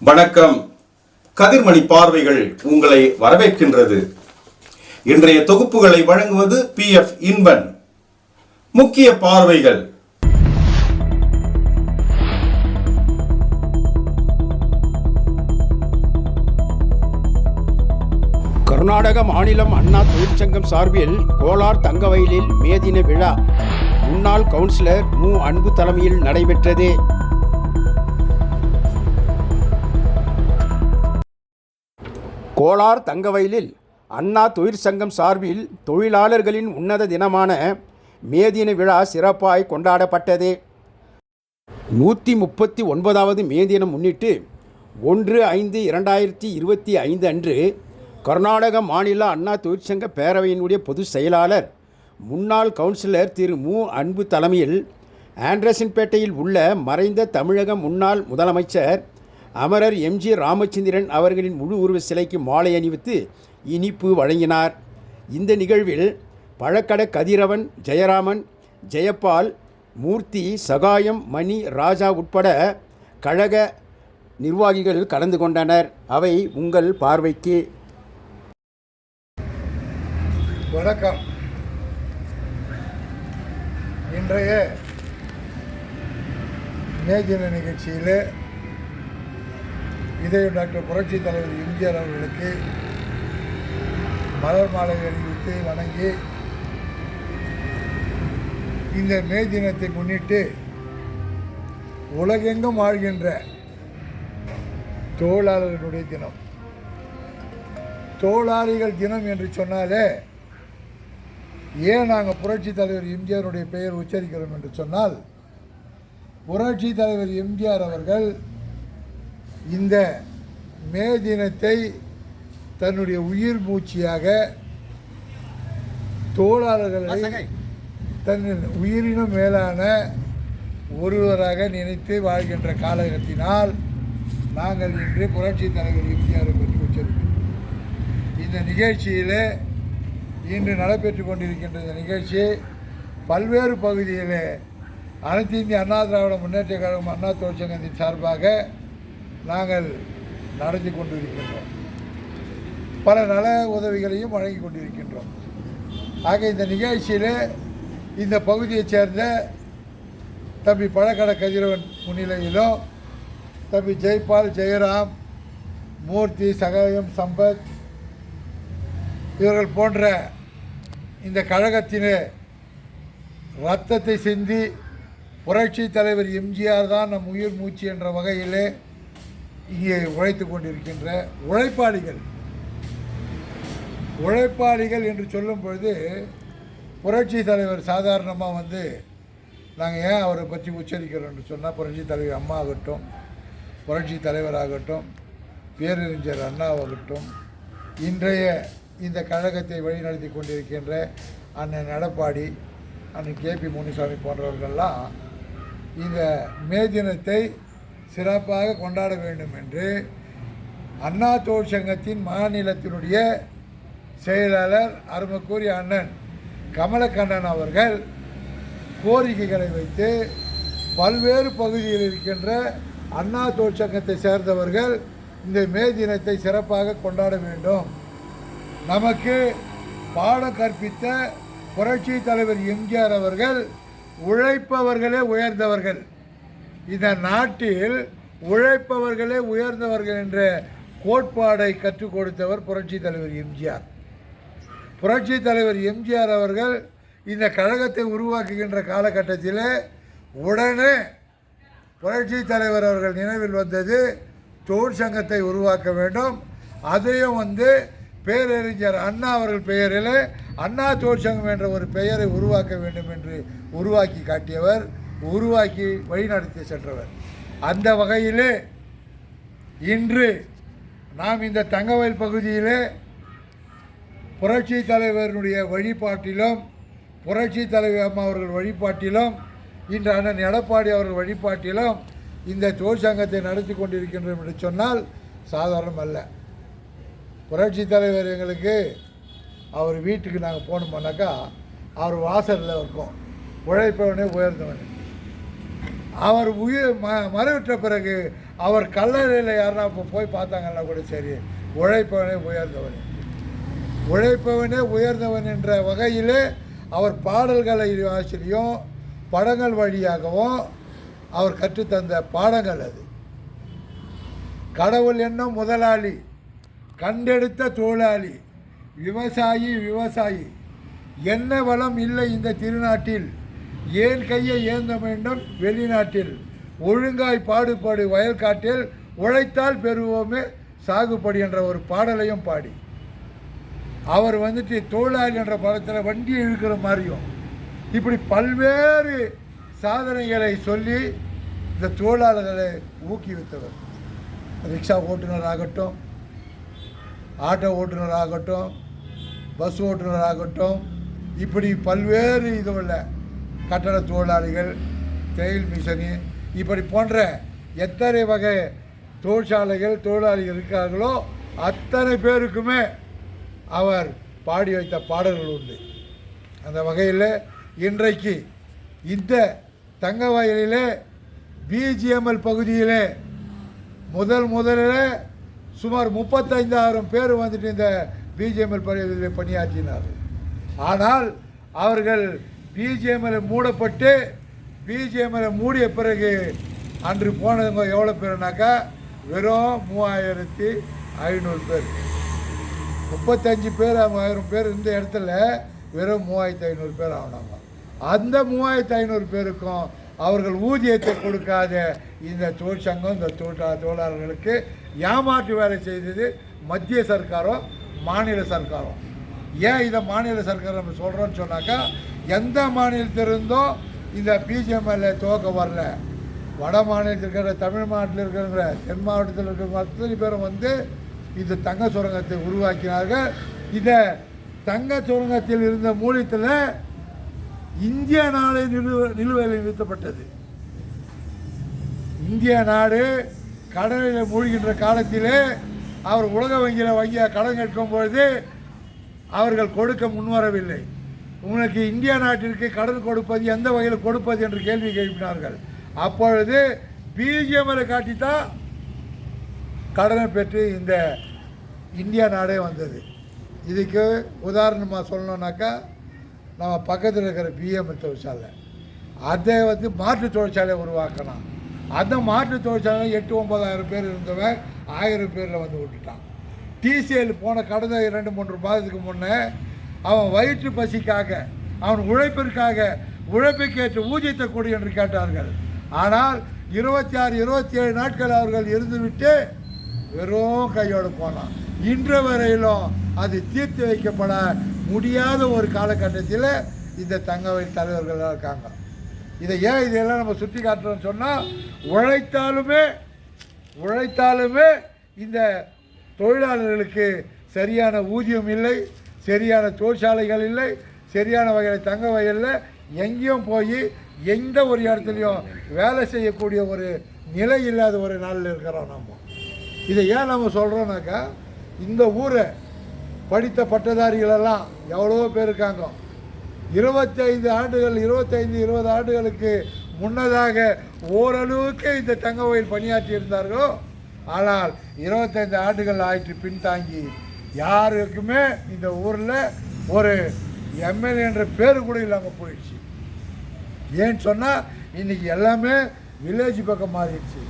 வணக்கம். கதிர்மணி பார்வைகள் உங்களை வரவேற்கின்றது. இன்றைய தொகுப்புகளை வழங்குவது பி எஃப் இன்பன். முக்கிய பார்வைகள். கர்நாடக மாநிலம் அண்ணா தொழிற்சங்கம் சார்பில் கோலார் தங்கவயலில் மேதின விழா. முன்னாள் கவுன்சிலர் மு அன்பு தலைமையில் நடைபெற்றது. கோலார் தங்கவயலில் அண்ணா தொழிற்சங்கம் சார்பில் தொழிலாளர்களின் உன்னத தினமான மேதின விழா சிறப்பாய் கொண்டாடப்பட்டது. நூற்றி முப்பத்தி ஒன்பதாவது மே தினம் முன்னிட்டு ஒன்று ஐந்து இரண்டாயிரத்தி இருபத்தி ஐந்து அன்று கர்நாடக மாநில அண்ணா தொழிற்சங்க பேரவையினுடைய பொதுச் செயலாளர் முன்னாள் கவுன்சிலர் திரு மு. அன்பு தலைமையில் ஆண்ட்ரசன்பேட்டையில் உள்ள மறைந்த தமிழக முன்னாள் முதலமைச்சர் அமரர் எம்ஜி ராமச்சந்திரன் அவர்களின் முழு உருவ சிலைக்கு மாலை அணிவித்து இனிப்பு வழங்கினார். இந்த நிகழ்வில் பழக்கட கதிரவன் ஜெயராமன் ஜெயபால் மூர்த்தி சகாயம் மணி ராஜா உட்பட கழக நிர்வாகிகள் கலந்து கொண்டனர். அவை உங்கள் பார்வைக்கு. வணக்கம். இன்றைய மேஜின நிகழ்ச்சியில் இதை டாக்டர் புரட்சி தலைவர் எம்ஜிஆர் அவர்களுக்கு மலர் மாலை அணிவித்து வணங்கி இந்த மே தினத்தை முன்னிட்டு உலகெங்கும் வாழ்கின்ற தொழிலாளர்களுடைய தினம். தொழிலாளிகள் தினம் என்று சொன்னாலே ஏன் நாங்கள் புரட்சி தலைவர் எம்ஜிஆருடைய பெயர் உச்சரிக்கிறோம் என்று சொன்னால் புரட்சி தலைவர் எம்ஜிஆர் அவர்கள் இந்த மே தினத்தை தன்னுடைய உயிர் மூச்சியாக தோழர்களை தன் உயிரினும் மேலான ஒருவராக நினைத்து வாழ்கின்ற காலகட்டத்தினால் நாங்கள் இன்று புரட்சி தலைவர் எம்ஜிஆரை பற்றி உச்சரிக்கிறோம். இந்த நிகழ்ச்சியில் இன்று நடைபெற்று கொண்டிருக்கின்ற இந்த நிகழ்ச்சி பல்வேறு பகுதியில் அனைத்து இந்திய அண்ணா திராவிட முன்னேற்ற கழகம் அண்ணா தொழிற்சங்கத்தின் சார்பாக நாங்கள் நடத்தி கொண்டிருக்கின்றோம். பல நல உதவிகளையும் வழங்கி கொண்டிருக்கின்றோம். ஆக இந்த நிகழ்ச்சியில் இந்த பகுதியைச் சேர்ந்த தம்பி பழக்கடை கதிரவன் முன்னிலையிலும் தம்பி ஜெய்பால் ஜெயராம் மூர்த்தி சகாயம் சம்பத் இவர்கள் போன்ற இந்த கழகத்தினே ரத்தத்தை சிந்தி புரட்சி தலைவர் எம்ஜிஆர் தான் நம் உயிர் மூச்சு என்ற வகையிலே இங்கே உழைத்து கொண்டிருக்கின்ற உழைப்பாளிகள். உழைப்பாளிகள் என்று சொல்லும் பொழுது புரட்சி தலைவர் சாதாரணமாக வந்து நாங்கள் ஏன் அவரை பற்றி உச்சரிக்கிறோம்னு சொன்னால் புரட்சி தலைவர் அம்மா ஆகட்டும் புரட்சி தலைவராகட்டும் பேரறிஞர் அண்ணாவாகட்டும் இன்றைய இந்த கழகத்தை வழிநடத்தி கொண்டிருக்கின்ற அண்ணன் எடப்பாடி அண்ணன் கேபி முனிசாமி போன்றவர்கள்லாம் இந்த மே தினத்தை சிறப்பாக கொண்டாட வேண்டும் என்று அண்ணா தொழிற்சங்கத்தின் மாநிலத்தினுடைய செயலாளர் அருமக்கூறி அண்ணன் கமலக்கண்ணன் அவர்கள் கோரிக்கைகளை வைத்து பல்வேறு பகுதியில் இருக்கின்ற அண்ணா தொழிற்சங்கத்தை சேர்ந்தவர்கள் இந்த மே தினத்தை சிறப்பாக கொண்டாட வேண்டும். நமக்கு பாடம் கற்பித்த புரட்சி தலைவர் எம்ஜிஆர் அவர்கள் உழைப்பவர்களே உயர்ந்தவர்கள். இந்த நாட்டில் உழைப்பவர்களே உயர்ந்தவர்கள் என்ற கோட்பாடை கற்றுக் கொடுத்தவர் புரட்சி தலைவர் எம்ஜிஆர். புரட்சி தலைவர் எம்ஜிஆர் அவர்கள் இந்த கழகத்தை உருவாக்குகின்ற காலகட்டத்தில் உடனே புரட்சி தலைவர் அவர்கள் நினைவில் வந்தது தொழிற்சங்கத்தை உருவாக்க வேண்டும். அதையும் வந்து பேரறிஞர் அண்ணா அவர்கள் பெயரில் அண்ணா தொழிற்சங்கம் என்ற ஒரு பெயரை உருவாக்க வேண்டும் என்று உருவாக்கி காட்டியவர். உருவாக்கி வழிநடத்தி சென்றவர். அந்த வகையிலே இன்று நாம் இந்த தங்கவயல் பகுதியிலே புரட்சி தலைவருடைய வழிபாட்டிலும் புரட்சி தலைவர் அம்மா அவர்கள் வழிபாட்டிலும் இன்று அண்ணன் எடப்பாடி அவர்கள் வழிபாட்டிலும் இந்த தொழிற்சங்கத்தை நடத்தி கொண்டிருக்கின்றோம் என்று சொன்னால் சாதாரணம் அல்ல. புரட்சி தலைவர் எங்களுக்கு அவர் வீட்டுக்கு நாங்கள் போனோம்னாக்கா அவர் வாசலில் இருக்கும். உழைப்பவனே உயர்ந்தவன். அவர் உயிர் ம மறைவிட்ட பிறகு அவர் கல்லறையில் யாருன்னா இப்போ போய் பார்த்தாங்கன்னா கூட சரி. உழைப்பவனே உயர்ந்தவன். உழைப்பவனே உயர்ந்தவன் என்ற வகையிலே அவர் பாடல்களை ஆசிரியும் படங்கள் வழியாகவும் அவர் கற்றுத்தந்த பாடங்கள் அது. கடவுள் என்னும் முதலாளி கண்டெடுத்த தொழிலாளி விவசாயி விவசாயி. என்ன வளம் இல்லை இந்த திருநாட்டில். ஏன் கையை ஏந்த வேண்டும்? வெளிநாட்டில் ஒழுங்காய் பாடுபாடு வயல்காட்டில் உழைத்தால் பெறுவோமே சாகுபடி என்ற ஒரு பாடலையும் பாடி. அவர் வந்துட்டு தொழிலாளி என்ற படத்தில் வண்டி இழுக்கிற மாதிரியும் இப்படி பல்வேறு சாதனைகளை சொல்லி இந்த தொழிலாளர்களை ஊக்குவித்தவர் ரிக்ஷா ஓட்டுநர் ஆகட்டும் ஆட்டோ ஓட்டுநர் ஆகட்டும் பஸ் ஓட்டுநர் ஆகட்டும் இப்படி பல்வேறு இதுவில் கட்டட தொழிலாளிகள் தேயில் மிஷனி இப்படி போன்ற எத்தனை வகை தொழிற்சாலைகள் தொழிலாளிகள் இருக்கார்களோ அத்தனை பேருக்குமே அவர் பாடி வைத்த பாடல்கள் உண்டு. அந்த வகையில் இன்றைக்கு இந்த தங்க வயலிலே பிஜிஎம்எல் பகுதியிலே முதல் முதலில் சுமார் முப்பத்தைந்தாயிரம் பேர் வந்துட்டு இந்த பிஜிஎம்எல் பகுதியில் பணியாற்றினார்கள். ஆனால் அவர்கள் பிஜிஎம்எல் மூடப்பட்டு பிஜிஎம்எல் மூடிய பிறகு அன்று போனவங்க எவ்வளோ பேருனாக்கா வெறும் மூவாயிரத்தி ஐநூறு பேர். முப்பத்தஞ்சு பேர் ஆயிரம் பேர் இருந்த இடத்துல வெறும் மூவாயிரத்தி ஐநூறு பேர் ஆனாங்க அந்த மூவாயிரத்தி ஐநூறு பேருக்கும் அவர்கள் ஊதியத்தை கொடுக்காத இந்த தொழிற்சங்கம் இந்த தொழிற்சா தொழிலாளர்களுக்கு ஏமாற்று வேலை செய்தது மத்திய சர்க்காரும் மாநில சர்க்காரும் ஏன் இதை மாநில சர்க்கார் நம்ம சொல்கிறோன்னு சொன்னாக்கா எந்த மாநிலத்திலிருந்தோ இந்த பிஜிஎம்எல்ஏ துவக்க வரல. வட மாநிலத்தில் இருக்கிற தமிழ் மாநிலத்தில் இருக்கிற தென் மாவட்டத்தில் இருக்கிற அத்தனை பேரும் வந்து இந்த தங்க சுரங்கத்தை உருவாக்கினார்கள். இதை தங்க சுரங்கத்தில் இருந்த மூலியத்தில் இந்திய நாடு நிலுவ நிலுவையில் நிறுத்தப்பட்டது. இந்திய நாடு கடலில் மூழ்கின்ற காலத்திலே அவர் உலக வங்கியில் வங்கியாக கடன் கேட்கும் பொழுது அவர்கள் கொடுக்க முன்வரவில்லை. உனக்கு இந்தியா நாட்டிற்கு கடன் கொடுப்பது எந்த வகையில் கொடுப்பது என்று கேள்வி எழுப்பினார்கள் அப்பொழுது பிஜிஎம்ஐ காட்டித்தான் கடனை பெற்று இந்த இந்தியா நாடே வந்தது. இதுக்கு உதாரணமாக சொல்லணுன்னாக்கா நம்ம பக்கத்தில் இருக்கிற பிஎம் தொழிற்சாலை. அதை வந்து மாற்று தொழிற்சாலையை உருவாக்கணும். அந்த மாற்று தொழிற்சாலை எட்டு ஒன்பதாயிரம் பேர் இருந்தவன் ஆயிரம் பேரில் வந்து விட்டுட்டான். டிசிஎல் போன கடந்த இரண்டு மூன்று மாதத்துக்கு முன்னே அவன் வயிற்று பசிக்காக அவன் உழைப்பிற்காக உழைப்புக்கேற்ற ஊதியத்தை கொடு என்று கேட்டார்கள். ஆனால் இருபத்தி ஆறு இருபத்தி ஏழு நாட்கள் அவர்கள் இருந்துவிட்டு வெறும் கையோடு போனான். இன்று வரையிலும் அது தீர்த்து வைக்கப்பட முடியாத ஒரு காலகட்டத்தில் இந்த தங்கவயல் தலைவர்களாக இருக்காங்க. இதை ஏன் இதெல்லாம் நம்ம சுற்றி காட்டுறோம்னு சொன்னால் உழைத்தாலுமே உழைத்தாலுமே இந்த தொழிலாளர்களுக்கு சரியான ஊதியம் இல்லை. சரியான தொழிற்சாலைகள் இல்லை சரியான வகையில் தங்க வகையில் எங்கேயும் போய் எந்த ஒரு இடத்துலையும் வேலை செய்யக்கூடிய ஒரு நிலை இல்லாத ஒரு நாளில் இருக்கிறோம் நம்ம இதை ஏன் நம்ம சொல்கிறோம்னாக்கா இந்த ஊரை படித்த பட்டதாரிகளெல்லாம் எவ்வளோ பேர் இருக்காங்க. இருபத்தைந்து ஆண்டுகள் இருபத்தைந்து இருபது ஆண்டுகளுக்கு முன்னதாக ஓரளவுக்கு இந்த தங்க வயல் பணியாற்றி இருந்தார்களோ ஆனால் இருபத்தைந்து ஆண்டுகள் ஆயிற்று பின்தாங்கி யாருக்குமே இந்த ஊரில் ஒரு எம்எல்ஏ என்ற பேர் கூட இல்லாமல் போயிடுச்சு. ஏன்னு சொன்னால் இன்றைக்கி எல்லாமே வில்லேஜ் பக்கம் மாறிடுச்சு.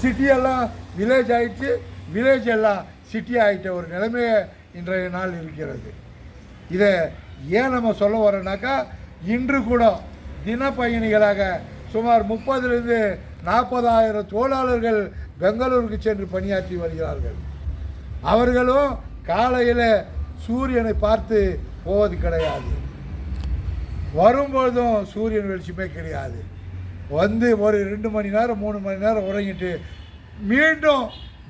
சிட்டியெல்லாம் வில்லேஜ் ஆகிடுச்சு வில்லேஜ் எல்லாம் சிட்டி ஆகிட்ட ஒரு நிலைமையை இன்றைய நாள் இருக்கிறது. இதை ஏன் நம்ம சொல்ல வரோம்னாக்கா இன்று கூட தினப்பயணிகளாக சுமார் முப்பதுலேருந்து நாற்பதாயிரம் தொழிலாளர்கள் பெங்களூருக்கு சென்று பணியாற்றி வருகிறார்கள். அவர்களும் காலையில் சூரியனை பார்த்து போவது கிடையாது. வரும்பொழுதும் சூரியன் வெளிச்சமே கிடையாது. வந்து ஒரு ரெண்டு மணி நேரம் மூணு மணி நேரம் உறங்கிட்டு மீண்டும்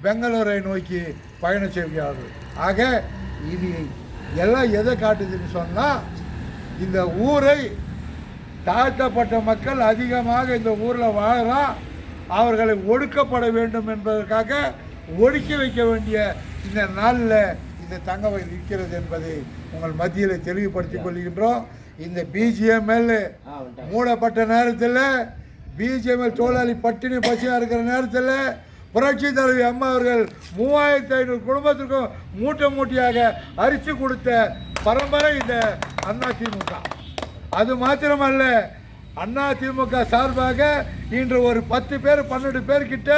பெங்களூரை நோக்கி பயணம் செய்கிறார்கள். ஆக இது எல்லாம் எதை காட்டுதுன்னு சொன்னால் இந்த ஊரை தாழ்த்தப்பட்ட மக்கள் அதிகமாக இந்த ஊரில் வாழலாம் அவர்களை ஒடுக்கப்பட வேண்டும் என்பதற்காக ஒடுக்கி வைக்க வேண்டிய இந்த நாளில் இந்த தங்கவை இருக்கிறது என்பதை உங்கள் மத்தியில் தெளிவுபடுத்திக் கொள்கின்றோம். இந்த பிஜிஎம்எல் மூடப்பட்ட நேரத்தில் பிஜிஎம்எல் தொழிலாளி பட்டினி பசியாக இருக்கிற நேரத்தில் புரட்சி தலைவி அம்மா அவர்கள் மூவாயிரத்தி ஐநூறு குடும்பத்திற்கும் மூட்டை மூட்டையாக அரிசி கொடுத்த பரம்பரை இந்த அதிமுக அது மாத்திரமல்ல அதிமுக சார்பாக இன்று ஒரு பத்து பேர் பன்னெண்டு பேர்கிட்ட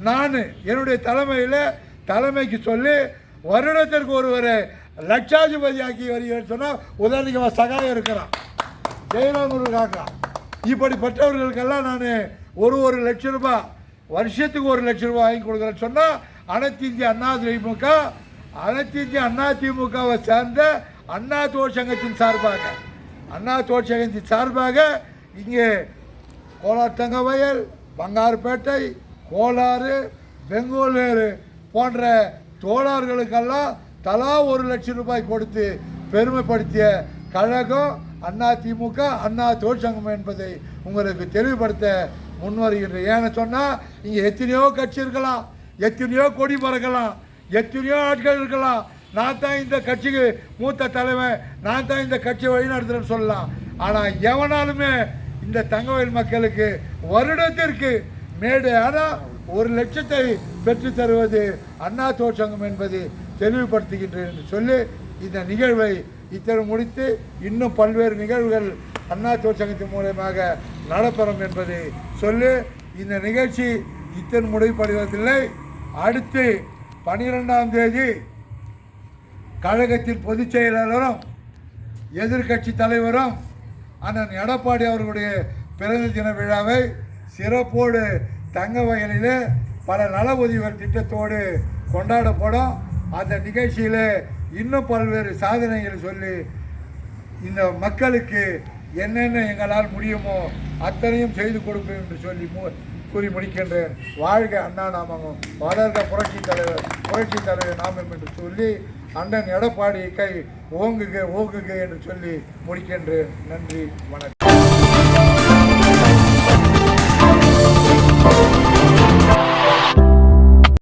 நான் என்னுடைய தலைமையில் தலைமைக்கு சொல்லி வருடத்திற்கு ஒருவர் லட்சாதிபதி ஆக்கி வருகிறேன்னு சொன்னால் உதயநிதிக்கு சகாயம் இருக்கிறான். ஜெயராமூர் காக்கா இப்படிப்பட்டவர்களுக்கெல்லாம் நான் ஒரு ஒரு லட்ச ரூபாய் வருஷத்துக்கு ஒரு லட்ச ரூபாய் வாங்கி கொடுக்குறேன்னு சொன்னால் அனைத்து இந்திய அண்ணா திமுக அனைத்து இந்திய அண்ணா திமுகவை சேர்ந்த அண்ணா தொழிற்சங்கத்தின் சார்பாக அண்ணா தொழிற்சங்கத்தின் சார்பாக இங்கே கோலார் தங்கவயல் பங்காருப்பேட்டை கோலாறு பெங்களூரு போன்ற தோழர்களுக்கெல்லாம் தலா ஒரு லட்சம் ரூபாய் கொடுத்து பெருமைப்படுத்திய கழகம் அண்ணா திமுக அண்ணா தொழிற்சங்கம் என்பதை உங்களுக்கு தெளிவுபடுத்த முன்வருகின்ற ஏன்னு சொன்னால் இங்கே எத்தனையோ கட்சி இருக்கலாம் எத்தனையோ கொடி பறக்கலாம் எத்தனையோ ஆட்கள் இருக்கலாம். நான் தான் இந்த கட்சிக்கு மூத்த தலைவன் நான் தான் இந்த கட்சியை வழிநடத்துறேன்னு சொல்லலாம். ஆனால் எவனாலுமே இந்த தங்கவயல் மக்களுக்கு வருடத்திற்கு மேடு ஆனால் ஒரு லட்சத்தை பெற்று தருவது அண்ணா தொழிற்சங்கம் என்பது தெளிவுபடுத்துகின்றேன் என்று சொல்லி இந்த நிகழ்வை இத்தனை முடித்து இன்னும் பல்வேறு நிகழ்வுகள் அண்ணா தொழிற்சங்கத்தின் மூலயமாக நடப்பெறும் என்பதை சொல்லி இந்த நிகழ்ச்சி இத்தனை முடிவடைவதில்லை அடுத்து பனிரெண்டாம் தேதி கழகத்தின் பொதுச் செயலாளரும் எதிர்க்கட்சி தலைவரும் அண்ணன் எடப்பாடி அவர்களுடைய பிறந்த தின விழாவை சிறப்போடு தங்க வகையில் பல நல உதவிகள் திட்டத்தோடு கொண்டாடப்படும். அந்த நிகழ்ச்சியில் இன்னும் பல்வேறு சாதனைகளை சொல்லி இந்த மக்களுக்கு என்னென்ன எங்களால் முடியுமோ அத்தனையும் செய்து கொடுப்பேன் என்று சொல்லி கூறி முடிக்கின்றேன். வாழ்க அண்ணா நாமமும். வளர்ந்த புரட்சி தலைவர் புரட்சி தலைவர் நாமம் என்று சொல்லி அண்ணன் எடப்பாடி கை ஓங்குக ஓங்குக என்று சொல்லி முடிக்கின்றேன். நன்றி வணக்கம்.